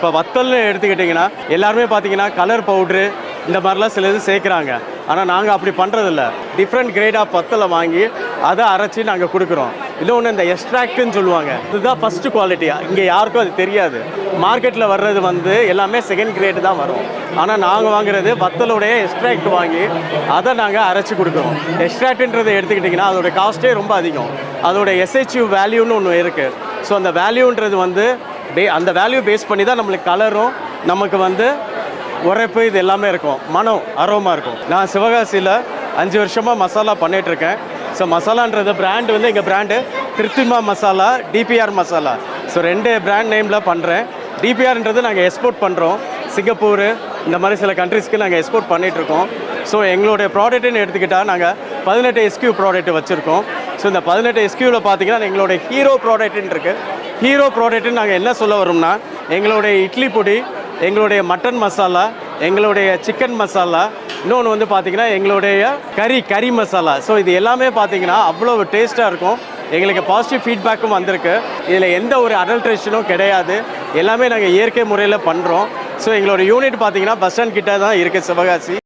இப்போ வத்தல்னு எடுத்துக்கிட்டிங்கன்னா எல்லாருமே பார்த்தீங்கன்னா கலர் பவுட்ரு இந்த மாதிரிலாம் சில இது சேர்க்குறாங்க. ஆனால் நாங்கள் அப்படி பண்ணுறதில்ல டிஃப்ரெண்ட் கிரேட் ஆஃப் வத்தலை வாங்கி அதை அரைச்சி நாங்கள் கொடுக்குறோம். இன்னொன்று இந்த எக்ஸ்ட்ராக்ட்னு சொல்லுவாங்க. இதுதான் ஃபஸ்ட்டு குவாலிட்டி இங்கே யாருக்கும் அது தெரியாது. மார்க்கெட்டில் வர்றது வந்து எல்லாமே செகண்ட் கிரேடு தான் வரும். ஆனால் நாங்கள் வாங்குறது வத்தலுடைய எக்ஸ்ட்ராக்ட் வாங்கி அதை நாங்கள் அரைச்சி கொடுக்குறோம். எக்ஸ்ட்ராக்ட்ன்றதை எடுத்துக்கிட்டிங்கன்னா அதோட காஸ்ட்டே ரொம்ப அதிகம். அதோட எஸ்ஹெச்யூ வேல்யூன்னு ஒன்று இருக்குது ஸோ அந்த வேல்யூன்றது வந்து பே அந்த வேல்யூ பேஸ் பண்ணி தான் நம்மளுக்கு கலரும் நமக்கு வந்து உரைப்பு இது எல்லாமே இருக்கும். மனம் அரோமா இருக்கும். நான் சிவகாசியில் அஞ்சு வருஷமாக மசாலா பண்ணிகிட்ருக்கேன் ஸோ மசாலான்றது பிராண்டு வந்து எங்கள் பிராண்டு திருத்திமா மசாலா டிபிஆர் மசாலா. ஸோ ரெண்டு பிராண்ட் நேமில் பண்ணுறேன் டிபிஆர்ன்றது நாங்கள் எக்ஸ்போர்ட் பண்ணுறோம் சிங்கப்பூர் இந்த மாதிரி சில கண்ட்ரிஸ்க்கு நாங்கள் எக்ஸ்போர்ட் பண்ணிகிட்ருக்கோம் இருக்கோம் ஸோ எங்களுடைய ப்ராடக்ட்னு எடுத்துக்கிட்டால் நாங்கள் பதினெட்டு எஸ்கியூ ப்ராடக்ட் வச்சுருக்கோம். ஸோ இந்த பதினெட்டு எஸ்கியூவில் பார்த்தீங்கன்னா எங்களுடைய ஹீரோ ப்ராடக்ட்னு இருக்குது ஹீரோ ப்ராடக்ட்னு நாங்கள் என்ன சொல்ல வரோம்னா எங்களுடைய இட்லி பொடி எங்களுடைய மட்டன் மசாலா எங்களுடைய சிக்கன் மசாலா இன்னொன்று வந்து பார்த்திங்கன்னா எங்களுடைய கறி கறி மசாலா. ஸோ இது எல்லாமே பார்த்தீங்கன்னா அவ்வளோ டேஸ்ட்டாக இருக்கும். எங்களுக்கு பாசிட்டிவ் ஃபீட்பேக்கும் வந்திருக்கு. இதில் எந்த ஒரு அடல்ட்ரேஷனும் கிடையாது. எல்லாமே நாங்கள் இயற்கை முறையில் பண்ணுறோம் ஸோ எங்களோட யூனிட் பார்த்திங்கன்னா பஸ் ஸ்டாண்ட் கிட்டே தான் இருக்குது சிவகாசி.